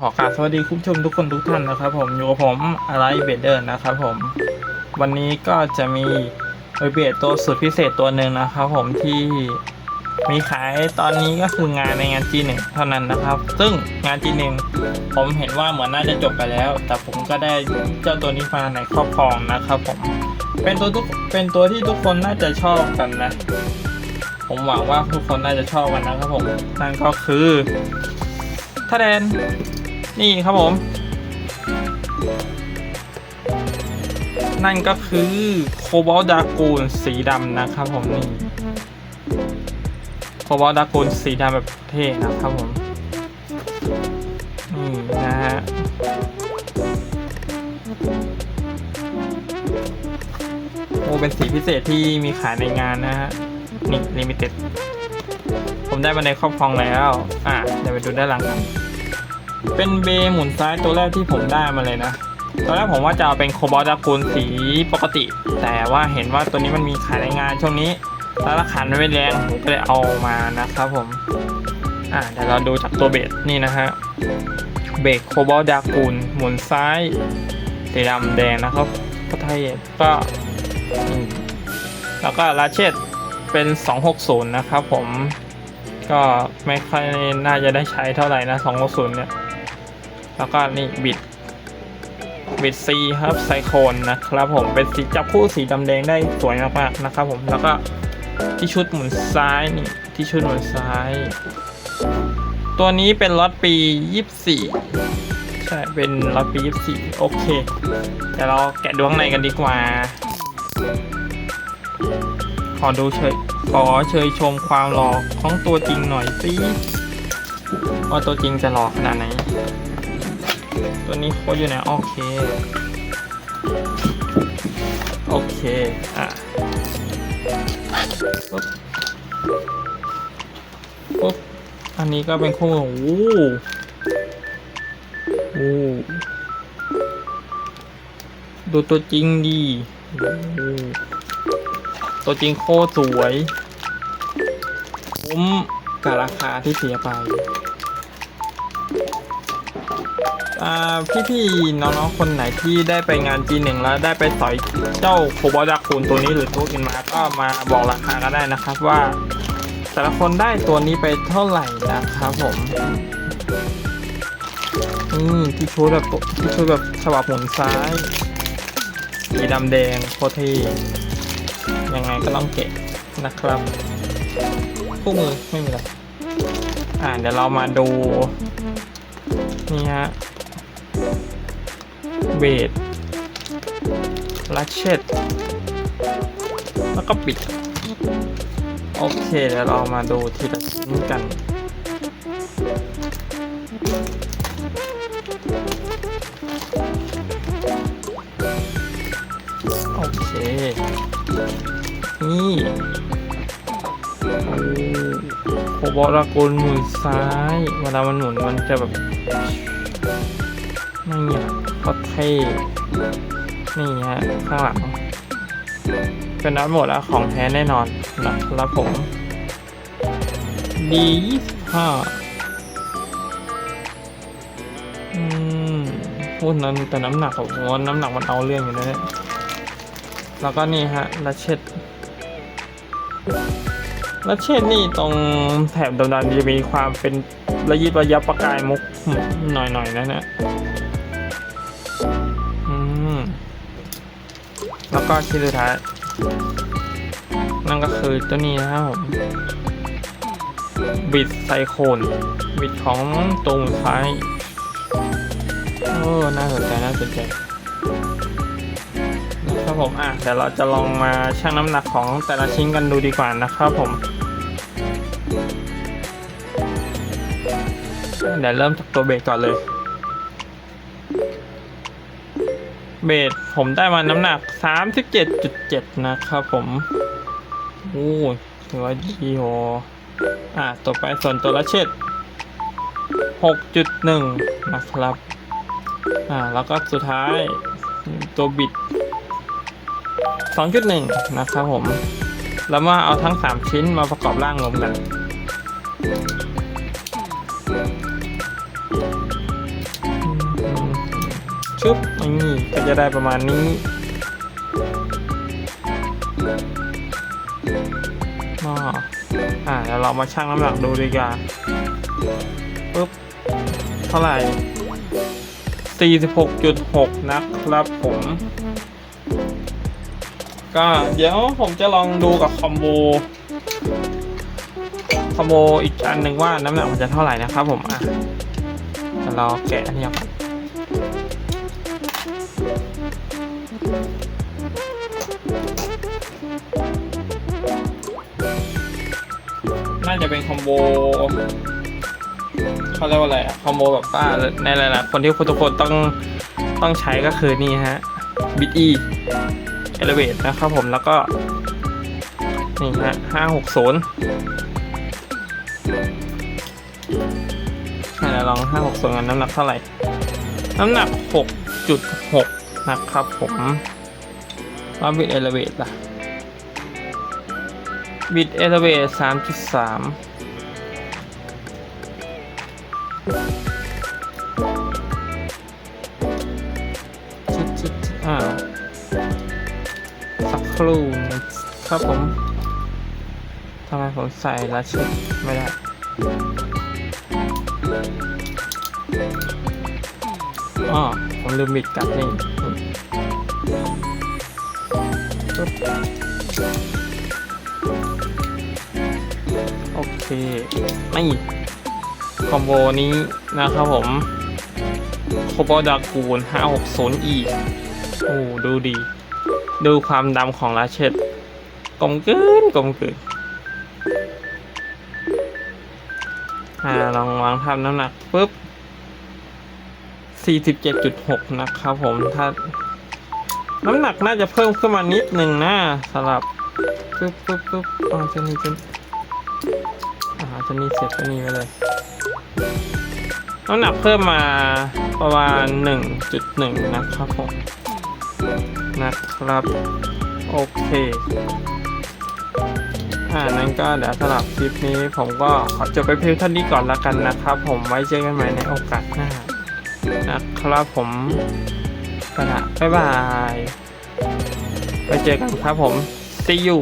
ขอกราบสวัสดีคุณผู้ชมทุกคนทุกท่านนะครับ ผมอยู่กับผมอะไรเบเดอร์นะครับผม วันนี้ก็จะมีเบเดตัวสุดพิเศษตัวหนึ่งนะครับผมที่มีขายตอนนี้ก็คืองานในงาน G1 เท่านั้นนะครับ ซึ่งงาน G1 ผมเห็นว่าเหมือนน่าจะจบไปแล้ว แต่ผมก็ได้เจ้าตัวนี้มาในครอบครองนะครับผมเป็นตัวทุกเป็นตัวที่ทุกคนน่าจะชอบกันนะ ผมหวังว่าทุกคนน่าจะชอบกันนะครับผมนั่นก็คือถ้าแดน นี่ครับผม นั่นก็คือโคบอลดากูนสีดำนะครับผมนี่โคบอลดากูนสีดำแบบเท่นะครับผม นี่นะฮะโอ้เป็นสีพิเศษที่มีขายในงานนะฮะ นี่ลิมิเต็ด ผมได้มาในครอบครองแล้ว อะเดี๋ยวไปดูด้านหลังกัน เป็นเบย์หมุนซ้ายตัวแรกที่ผมได้มาเลยนะตอนแรกผมว่าจะเอาเป็นโคบอลดากูลสีปกติ แต่ว่าเห็นว่าตัวนี้มันมีขายในงานช่วงนี้แล้วราคามันไม่แรงผมก็เลยเอามานะครับผมอ่าเดี๋ยวเราดูจากตัวเบสนี่นะฮะเบรกโคบอลดากูลหมุนซ้ายสีดำแดงนะครับก็ไทยก็แล้วก็ลาเชตเป็น 260 นะครับผม ก็ไม่ค่อยน่าจะได้ใช้เท่าไหร่นะ 260 เนี่ย แล้วก็นี่บิดบิดซีครับไซโคนนะครับผมเป็นสีจับคู่สีดำแดงได้สวยมากๆนะครับผมแล้วก็ที่ชุดหมุนซ้ายนี่ที่ชุดหมุนซ้าย ตัวนี้เป็นล็อตปี 24 ใช่เป็นล็อตปี 24 โอเคเดี๋ยวเราแกะดูข้างในกันดีกว่า ขอดูเฉยขอเชยชมความหล่อของตัวจริงหน่อยสิว่าตัวจริงจะหล่อขนาดไหน ตัวนี้โค้ดอยู่ไหนโอเค โอเค อะปุ๊บปุ๊บ อันนี้ก็เป็นคู่มือโอ้โหโอ้ดูตัวจริงดี ตัวจริงโคตรสวย คุ้มกับราคาที่เสียไป อ่พี่ๆน้องๆคนไหนที่ได้ไปงาน G1 แล้วได้ไปสอยเจ้าโคบอลดาคูนตัวนี้หรือตัวอื่นมาก็มาบอกราคาก็ได้นะครับว่า แต่ละคนได้ตัวนี้ไปเท่าไหร่นะครับผมนี่ที่ชุดแบบที่ชุดแบบฉบับหมุนซ้ายสีดำแดงโคตรเท่ยังไงก็ต้องเก็บนะครับคู่มือไม่มีหรอกอ่าเดี๋ยวเรามาดู นี่ฮะเบสลัชเชตแล้วก็ปิด โอเคเดี๋ยวเรามาดูทีละชิ้นกันโอเค นี่ โอ้โหบอลกลหมุนซ้าย เวลามันหมุนมันจะแบบนี่อะก็เท่นี่ฮะข้างหลังเป็นน็อตหมดแล้วของแท้แน่นอนนะครับผม D ยี่สิบห้าอืมพูดนั้นแต่น้ำหนักของมว่าน้ำหนักมันเอาเรื่องอยู่นะเนี่ยแล้วก็นี่ฮะลัชเช ตลัชเชตนี่ตรงแถบดำๆจะมีความเป็นระยิบระยับประกายมุกหน่อยๆนะเนี่ยอืมแล้วก็ชิ้นสุดท้าย นั่นก็คือตัวนี้นะครับผมบิดไซโคนบิดของตรงซ้ายโอ้น่าสนใจน่าสนใจนะครับผมอะเดี๋ยวเราจะลองมาชั่งน้ำหนักของแต่ละชิ้นกันดูดีกว่านะครับผม เดี๋ยวเริ่มจากตัวเบรกก่อนเลย เบสผมได้มาน้ำหนัก 37.7 นะครับผมโอ้ถือว่าดีโหอะต่อไปส่วนตัวละเช็ด6.1 นะครับ อ่า แล้วก็สุดท้ายตัวบิด 2.1 นะครับผม แล้วมาเอาทั้ง 3 ชิ้นมาประกอบร่างรวมกัน ชุบนี่ก็จะได้ประมาณนี้อ๋ออ่าเดี๋ยวเรามาชั่งน้ำหนักดูดีกว่าปุ๊บเท่าไหร่ 46.6 นะครับผม ก็เดี๋ยวผมจะลองดูกับคอมโบคอมโบอีกอันหนึ่งว่าน้ำหนักมันจะเท่าไหร่นะครับผม อะเดี๋ยวราแกะอันนี้ออกก่อน น่าจะเป็นคอมโบเขาเรียกว่าอะไรอะคอมโบแบบว่าในหลายๆคนที่ทุกคนต้องต้องใช้ก็คือนี่ฮะบิ e เอเลเวตนะครับผมแล้วก็ นี่ฮะห้าหกศูนย์ลองห้าหกศูนย์กันน้ำหนักเท่าไหร่ น้ำหนักหกจุดหก นะครับผมแล้วบิดเอเลเวตล่ะบิดเอเลเวตสามจุดสามชิดชิดอ่าสักครู่นะครับผมทำไมผมใส่ละชิดไม่ได้อ๋อผมลืมบิดกลับนี่ โอเคไม่คอมโบนี้นะครับผมโคบอดากูล560อีโอ้ดูดี ดูความดำของราเชตกลมกลืนกลมกลืนอ่าลองวางทำน้ำหนักปุ๊บ47.6 นะครับผมถ้า น้ำหนักน่าจะเพิ่มขึ้นมานิดหนึ่งนะสำหรับปุ๊บปุ๊บปุ๊บอ๋อจะนี่จะอ่าจะนี่เสร็จจะนี่ไปเลยน้ำหนักเพิ่มมาประมาณ 1.1 นะครับผมนะครับ โอเคอ่านั้นก็เดี๋ยวสำหรับคลิปนี้ผมก็ขอจบไปเพียงเท่านี้ก่อนละกันนะครับ ผมไว้เจอกันใหม่ในโอกาสหน้านะครับผม ไปละบ๊ายบาย ไปเจอกันครับผม see you